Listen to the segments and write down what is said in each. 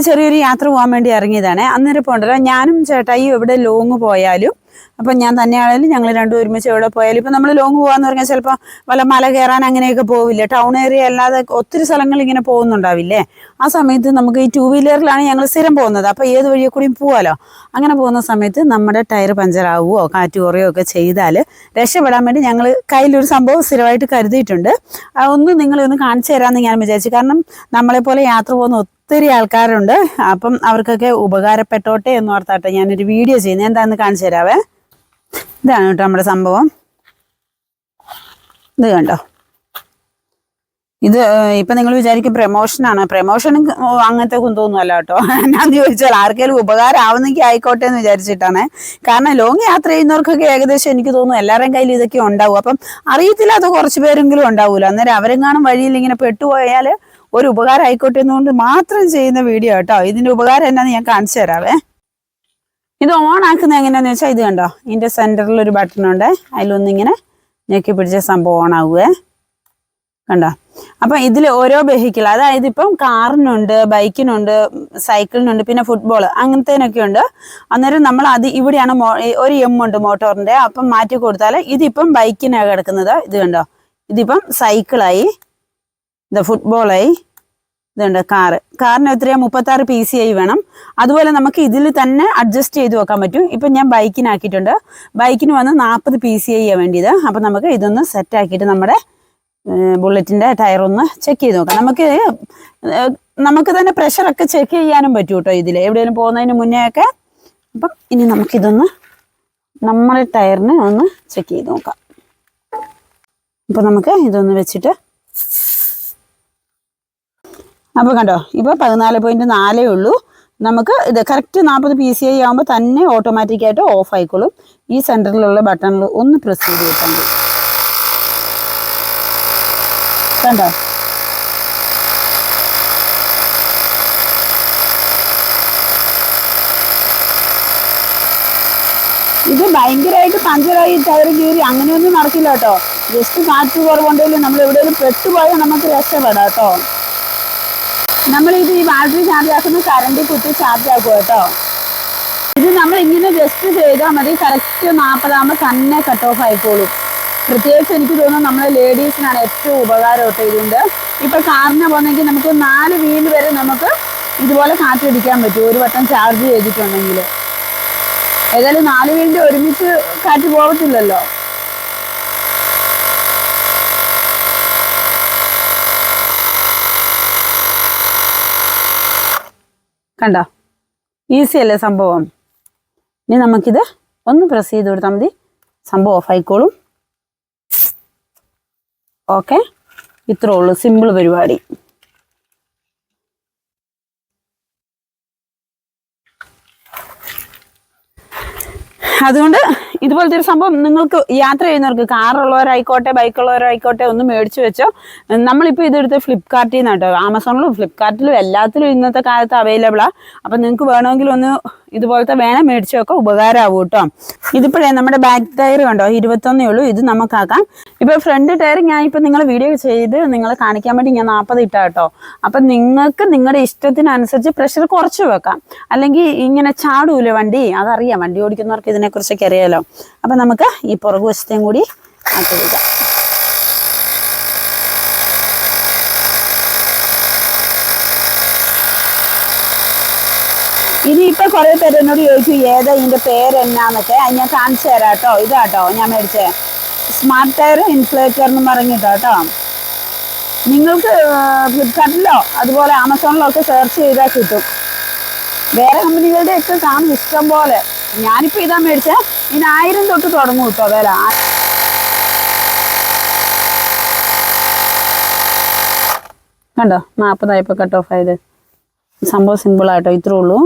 ഇന്ന് ചെറിയൊരു യാത്ര പോകാൻ വേണ്ടി ഇറങ്ങിയതാണ്. അന്നേരം പോകണ്ടല്ലോ. ഞാനും ചേട്ടായി എവിടെ ലോങ് പോയാലും അപ്പം ഞാൻ തന്നെയാണെങ്കിലും ഞങ്ങൾ രണ്ടും ഒരുമിച്ച് എവിടെ പോയാലും ഇപ്പം നമ്മൾ ലോങ് പോകാന്ന് പറഞ്ഞാൽ ചിലപ്പോൾ വല്ല മല കയറാൻ അങ്ങനെയൊക്കെ പോവില്ലേ? ടൗൺ ഏരിയ അല്ലാതെ ഒത്തിരി സ്ഥലങ്ങൾ ഇങ്ങനെ പോകുന്നുണ്ടാവില്ലേ? ആ സമയത്ത് നമുക്ക് ഈ ടൂ വീലറിലാണ് ഞങ്ങൾ സ്ഥിരം പോകുന്നത്. അപ്പോൾ ഏത് വഴിയെ കൂടിയും പോവാലോ. അങ്ങനെ പോകുന്ന സമയത്ത് നമ്മുടെ ടയർ പഞ്ചറാവുകയോ കാറ്റ് കുറയോ ഒക്കെ ചെയ്താൽ രക്ഷപ്പെടാൻ വേണ്ടി ഞങ്ങൾ കയ്യിലൊരു സംഭവം സ്ഥിരമായിട്ട് കരുതിയിട്ടുണ്ട്. ഒന്ന് നിങ്ങളെ ഒന്ന് കാണിച്ചു തരാമെന്ന് ഞാൻ വിചാരിച്ചു. കാരണം നമ്മളെപ്പോലെ യാത്ര പോകുന്ന ഒത്തിരി ആൾക്കാരുണ്ട്. അപ്പം അവർക്കൊക്കെ ഉപകാരപ്പെട്ടോട്ടെ എന്ന് ഓർത്താട്ടെ ഞാനൊരു വീഡിയോ ചെയ്യുന്നത്. എന്താണെന്ന് കാണിച്ചു തരാവേ. ഇതാണ് കേട്ടോ നമ്മുടെ സംഭവം. ഇത് കണ്ടോ? ഇത് ഇപ്പം നിങ്ങൾ വിചാരിക്കും പ്രമോഷനാണ് പ്രമോഷനും അങ്ങനത്തെ കുന്തോന്നുമല്ല കേട്ടോ. ഞാൻ ചോദിച്ചാൽ ആർക്കെങ്കിലും ഉപകാരം ആവുന്നെങ്കിൽ ആയിക്കോട്ടെ എന്ന് വിചാരിച്ചിട്ടാണ്. കാരണം ലോങ് യാത്ര ചെയ്യുന്നവർക്കൊക്കെ ഏകദേശം എനിക്ക് തോന്നുന്നു എല്ലാവരുടെയും കയ്യിൽ ഇതൊക്കെ ഉണ്ടാവും. അപ്പം അറിയത്തില്ലാത്ത കുറച്ച് പേരെങ്കിലും ഉണ്ടാവൂല? അന്നേരം അവരെങ്ങാനും വഴിയിൽ ഇങ്ങനെ പെട്ടുപോയാൽ ഒരു ഉപകാരം ആയിക്കോട്ടെ എന്നുകൊണ്ട് മാത്രം ചെയ്യുന്ന വീഡിയോ കേട്ടോ ഇതിന്റെ ഉപകാരം എന്നാന്ന് ഞാൻ കാണിച്ചു തരാവേ. ഇത് ഓൺ ആക്കുന്നത് എങ്ങനെയാന്ന് വെച്ചാൽ ഇത് കണ്ടോ? ഇതിന്റെ സെന്ററിൽ ഒരു ബട്ടൺ ഉണ്ട്. അതിലൊന്നിങ്ങനെ ഞെക്കി പിടിച്ച സംഭവം ഓൺ ആവുകയെ കണ്ടോ? അപ്പൊ ഇതിൽ ഓരോ വെഹിക്കിൾ അതായത് ഇപ്പം കാറിനുണ്ട് ബൈക്കിനുണ്ട് സൈക്കിളിനുണ്ട് പിന്നെ ഫുട്ബോൾ അങ്ങനത്തേനൊക്കെ ഉണ്ട്. അന്നേരം നമ്മൾ അത് ഇവിടെയാണ് ഒരു എം ഉണ്ട് മോട്ടോറിന്റെ അപ്പം മാറ്റി കൊടുത്താൽ ഇതിപ്പം ബൈക്കിനാണ് കിടക്കുന്നത്. ഇത് കണ്ടോ? ഇതിപ്പം സൈക്കിളായി ഇത് ഫുട്ബോളായി ഇതുണ്ട് കാറ്. കാറിന് എത്രയാ? മുപ്പത്താറ് പി സി ആയി വേണം. അതുപോലെ നമുക്ക് ഇതിൽ തന്നെ അഡ്ജസ്റ്റ് ചെയ്ത് വെക്കാൻ പറ്റും. ഇപ്പം ഞാൻ ബൈക്കിനാക്കിയിട്ടുണ്ട്. ബൈക്കിന് വന്ന് നാൽപ്പത് പി സി ഐ വേണ്ടിയത്. അപ്പം നമുക്ക് ഇതൊന്ന് സെറ്റ് ആക്കിയിട്ട് നമ്മുടെ ബുള്ളറ്റിന്റെ ടയർ ഒന്ന് ചെക്ക് ചെയ്ത് നോക്കാം. നമുക്ക് നമുക്ക് തന്നെ പ്രഷറൊക്കെ ചെക്ക് ചെയ്യാനും പറ്റും കേട്ടോ ഇതിൽ എവിടെയെങ്കിലും പോകുന്നതിന് മുന്നേ ഒക്കെ അപ്പം ഇനി നമുക്കിതൊന്ന് നമ്മുടെ ടയറിന് ഒന്ന് ചെക്ക് ചെയ്ത് നോക്കാം. അപ്പം നമുക്ക് ഇതൊന്ന് വെച്ചിട്ട് അപ്പോൾ കണ്ടോ ഇപ്പോൾ പതിനാല് പോയിന്റ് നാലേ ഉള്ളൂ. നമുക്ക് ഇത് കറക്റ്റ് നാൽപ്പത് പി സി ഐ ആകുമ്പോൾ തന്നെ ഓട്ടോമാറ്റിക്കായിട്ട് ഓഫ് ആയിക്കോളും. ഈ സെന്ററിലുള്ള ബട്ടണിൽ ഒന്ന് പ്രസ് ചെയ്ത് കിട്ടാൻ കണ്ടോ? ഇത് ഭയങ്കരമായിട്ട് പഞ്ചറായി ടയർ കീറി അങ്ങനെയൊന്നും നടക്കില്ല കേട്ടോ. ജസ്റ്റ് കാറ്റ് കുറവുണ്ടെങ്കിലും നമ്മൾ എവിടെയെങ്കിലും പെട്ടുപോയാൽ നമുക്ക് രക്ഷപ്പെടാം കേട്ടോ. നമ്മളിത് ഈ ബാറ്ററി ചാർജ് ആക്കുന്ന കറണ്ട് കുത്തി ചാർജ് ആക്കും കേട്ടോ. ഇത് നമ്മൾ ഇങ്ങനെ ജസ്റ്റ് ചെയ്താൽ മതി. കറക്റ്റ് നാൽപ്പതാകുമ്പോൾ തന്നെ കട്ട് ഓഫ് ആയിക്കോളും. പ്രത്യേകിച്ച് എനിക്ക് തോന്നുന്നു നമ്മളെ ലേഡീസിനാണ് ഏറ്റവും ഉപകാരം കേട്ടോ ഇതുകൊണ്ട് ഇപ്പൊ കാറിന് പോകുന്നെങ്കിൽ നമുക്ക് നാല് വീൽ വരെ നമുക്ക് ഇതുപോലെ കാറ്റടിക്കാൻ പറ്റും. ഒരു വട്ടം ചാർജ് ചെയ്തിട്ടുണ്ടെങ്കിൽ. ഏതായാലും നാല് വീലിന്റെ ഒരുമിച്ച് കാറ്റ് പോകത്തില്ലല്ലോ. കണ്ടോ? ഈസി അല്ലേ സംഭവം? ഇനി നമുക്കിത് ഒന്ന് പ്രസ് ചെയ്ത് കൊടുത്താൽ മതി. സംഭവം ഓഫ് ആയിക്കോളും. ഓക്കെ ഇത്രേ ഉള്ളൂ സിമ്പിൾ പരിപാടി. അതുകൊണ്ട് ഇതുപോലത്തെ ഒരു സംഭവം നിങ്ങൾക്ക് യാത്ര ചെയ്യുന്നവർക്ക് കാറുള്ളവരായിക്കോട്ടെ ബൈക്കുള്ളവരായിക്കോട്ടെ ഒന്ന് മേടിച്ചു വെച്ചോ. നമ്മളിപ്പോൾ ഇതെടുത്ത് ഫ്ലിപ്കാർട്ടിൽ നിന്നാണ് കേട്ടോ ആമസോണിലും ഫ്ലിപ്കാർട്ടിലും എല്ലാത്തിലും ഇന്നത്തെ കാലത്ത് അവൈലബിളാണ് അപ്പം നിങ്ങൾക്ക് വേണമെങ്കിൽ ഒന്ന് ഇതുപോലത്തെ വേണം മേടിച്ചൊക്കെ ഉപകാരമാവും കേട്ടോ ഇതിപ്പോഴേ നമ്മുടെ ബാക്ക് ടയർ കണ്ടോ ഇരുപത്തൊന്നേ ഉള്ളൂ. ഇത് നമുക്കാക്കാം. ഇപ്പോൾ ഫ്രണ്ട് ടയർ ഞാൻ ഇപ്പൊ നിങ്ങൾ വീഡിയോ ചെയ്ത് നിങ്ങൾ കാണിക്കാൻ വേണ്ടി ഞാൻ നാൽപ്പത് ഇട്ടാ കേട്ടോ അപ്പം നിങ്ങൾക്ക് നിങ്ങളുടെ ഇഷ്ടത്തിനനുസരിച്ച് പ്രഷർ കുറച്ച് വെക്കാം. അല്ലെങ്കിൽ ഇങ്ങനെ ചാടൂല വണ്ടി? അതറിയാം. വണ്ടി ഓടിക്കുന്നവർക്ക് ഇതിനെക്കുറിച്ചൊക്കെ അറിയാലോ. അപ്പം നമുക്ക് ഈ പുറകു വശത്തെയും കൂടി ആക്കി വെക്കാം ഇനിയിപ്പൊ കൊറേ പേര് എന്നോട് ചോദിച്ചു ഏതാ ഇതിന്റെ പേര് എന്നാന്നൊക്കെ അത് ഞാൻ കാണിച്ചു തരാം കേട്ടോ ഇതാട്ടോ ഞാൻ മേടിച്ചേ. സ്മാർട്ട് ടയർ ഇൻഫ്ലേറ്റർ എന്ന് പറഞ്ഞിട്ടോ കേട്ടോ നിങ്ങൾക്ക് ഫ്ലിപ്കാർട്ടിലോ അതുപോലെ ആമസോണിലോ ഒക്കെ സെർച്ച് ചെയ്താൽ കിട്ടും. വേറെ കമ്പനികളുടെ ഒക്കെ കാണും ഇഷ്ടം പോലെ. ഞാനിപ്പോ ഇതാ മേടിച്ചേ. ഇതിന് ആയിരം തൊട്ട് തുടങ്ങും കേട്ടോ വില. കണ്ടോ? നാൽപ്പതായപ്പോ കട്ട് ഓഫ് ആയത്. സംഭവം സിമ്പിൾ ആയിട്ടോ ഇത്രേ ഉള്ളൂ.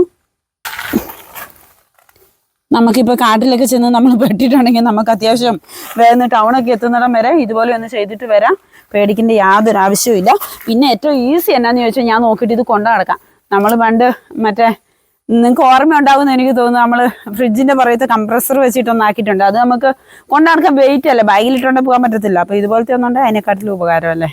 നമുക്കിപ്പോൾ കാട്ടിലൊക്കെ ചെന്ന് നമ്മൾ പെട്ടിട്ടുണ്ടെങ്കിൽ നമുക്ക് അത്യാവശ്യം വേഗം ടൗണൊക്കെ എത്തുന്നിടം വരെ ഇതുപോലെ ഒന്ന് ചെയ്തിട്ട് വരാം. പേടിക്കേണ്ട യാതൊരു ആവശ്യവുമില്ല പിന്നെ ഏറ്റവും ഈസി എന്നാന്ന് ചോദിച്ചാൽ ഞാൻ നോക്കിയിട്ട് ഇത് കൊണ്ടു നടക്കാം. നമ്മൾ പണ്ട് മറ്റേ നിങ്ങൾക്ക് ഓർമ്മ ഉണ്ടാകുമെന്ന് എനിക്ക് തോന്നുന്നു നമ്മൾ ഫ്രിഡ്ജിന്റെ പുറത്ത് കംപ്രസർ വെച്ചിട്ടൊന്ന് ആക്കിയിട്ടുണ്ട് അത് നമുക്ക് കൊണ്ടു നടക്കാൻ വെയിറ്റ് അല്ലേ? ബാഗിലിട്ടുകൊണ്ട് പോകാൻ പറ്റത്തില്ല. അപ്പോൾ ഇതുപോലത്തെ ഒന്നുണ്ട് അതിനെക്കാട്ടിലും ഉപകാരമല്ലേ